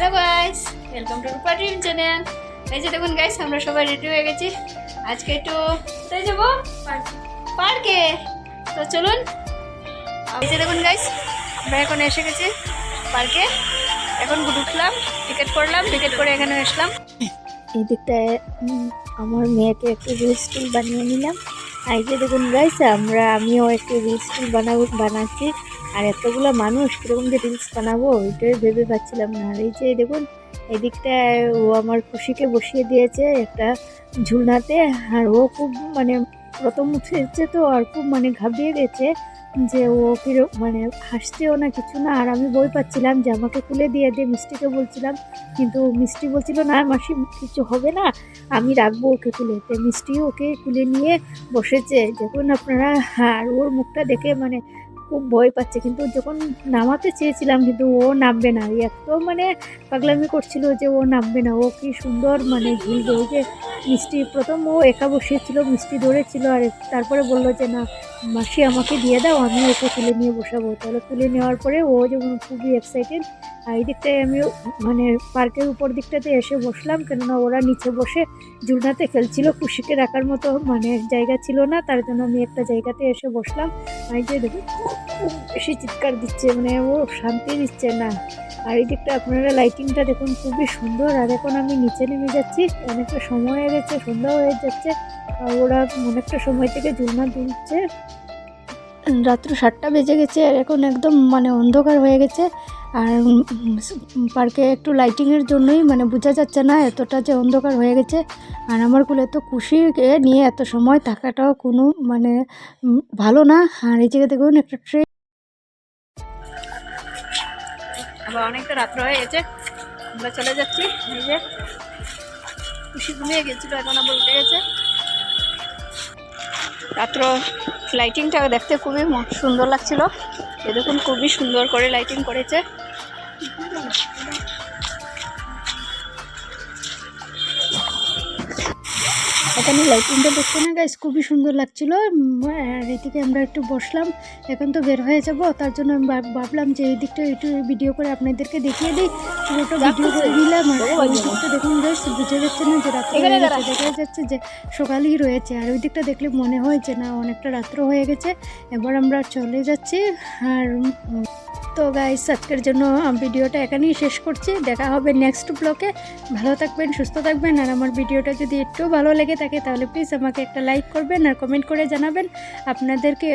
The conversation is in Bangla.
Hello guys welcome to Rupa dream channel এই যে দেখুন গাইস আমরা সবাই রেডি হয়ে গেছি। আজকে একটু কোথায় যাব? পার্কে তো চলুন। এই যে দেখুন গাইস আমরা এখন এসে গেছি পার্কে এখন উঠলাম টিকিট করলাম টিকিট করে এখানে আসলাম। এই দিকটায় আমার মেয়েকে একটু রিলস টিল বানিয়ে নিলাম। আর যে দেখুন গাইস আমরা আমিও একটু রিলস টিল বানাবো বানাচ্ছি। আর এতগুলো মানুষ, কীরকম যে রিলস বানাবো, ওইটাই ভেবে পাচ্ছিলাম না। আর এই যে দেখুন এই দিকটায় ও আমার খুশিকে বসিয়ে দিয়েছে একটা ঝুলনাতে, আর ও খুব মানে প্রথম উঠেছে তো, আর খুব মানে ঘাবড়িয়ে গেছে যে ও কীরকম মানে হাসছেও না কিছু না। আর আমি বই পাচ্ছিলাম যে আমাকে খুলে দিয়ে দিয়ে মিষ্টিকে বলছিলাম। কিন্তু মিষ্টি বলছিল, না মাসি, কিছু হবে না, আমি রাখব ওকে তুলে। তো মিষ্টি ওকে তুলে নিয়ে বসেছে। যখন আপনারা, আর ওর মুখটা দেখে মানে খুব ভয় পাচ্ছে। কিন্তু যখন নামাতে চেয়েছিলাম কিন্তু ও নামবে না। এত মানে পাগলামি করছিল যে ও নামবে না। ও কি সুন্দর মানে ঝুলবে ওই যে মিষ্টি প্রথম ও একা বসিয়েছিল মিষ্টি ধরেছিল আর তারপরে বলল যে, না, মাসি আমাকে দিয়ে দাও আমি ওকে তুলে নিয়ে বসাবো। তাহলে তুলে নেওয়ার পরে ও যেমন খুবই এক্সাইটেড আর এই দিকটায় আমি মানে পার্কের উপর দিকটাতে এসে বসলাম। কেননা ওরা নিচে বসে ঝুলনাতে খেলছিল। খুশিকে রাখার মতো মানে জায়গা ছিল না, তার জন্য আমি একটা জায়গাতে এসে বসলাম। আর যে দেখুন খুব বেশি চিৎকার দিচ্ছে মানে ও শান্তি দিচ্ছে না। আর এই দিকটা আপনারা লাইটিংটা দেখুন, খুবই সুন্দর। আর এখন আমি নিচে নেমে যাচ্ছি, অনেকটা সময় হয়ে গেছে সন্ধ্যা হয়ে যাচ্ছে। আর ওরা অনেকটা সময় থেকে জুলনা দিচ্ছে রাত্র সাতটা বেজে গেছে, আর এখন একদম মানে অন্ধকার হয়ে গেছে। আর পার্কে একটু লাইটিংয়ের জন্যই মানে বোঝা যাচ্ছে না এতটা যে অন্ধকার হয়ে গেছে। আর আমার কুলে এত খুশিকে নিয়ে এত সময় থাকাটাও কোনো মানে ভালো না। আর এই জায়গায় দেখুন একটা ট্রেন আবার অনেকটা রাত্র হয়ে গেছে। আমরা চলে যাচ্ছি। এই যে খুশি ঘুমিয়ে গেছিল এখন আবার উঠে গেছে। রাত্র লাইটিংটা দেখতে খুবই সুন্দর লাগছিল। এ দেখুন খুবই সুন্দর করে লাইটিং করেছে। এখানে লাইটিংটা দেখতে না গাইস খুবই সুন্দর লাগছিল। আর এদিকে আমরা একটু বসলাম। এখন তো বের হয়ে যাব। তার জন্য আমি ভাবলাম যে এই দিকটা একটু ভিডিও করে আপনাদেরকে দেখিয়ে দিই। পুরোটা ভিডিও করে দিলাম আর ওই দিকটা দেখুন গাইস বুঝে যাচ্ছে না যে রাত্রে হয়ে গেছে দেখা যাচ্ছে যে সকালই রয়েছে। আর ওই দিকটা দেখলে মনে হয় যে না অনেকটা রাত্র হয়ে গেছে। এবার আমরা চলে যাচ্ছি। আর তো গাইস আজকের জন্য ভিডিওটা এখানেই শেষ করছি। দেখা হবে নেক্সট ব্লকে ভালো থাকবেন, সুস্থ থাকবেন। আর আমার ভিডিওটা যদি একটু ভালো লেগে থাকে, তাহলে প্লিজ আমাকে একটা লাইক করবেন আর কমেন্ট করে জানাবেন। আপনাদেরকে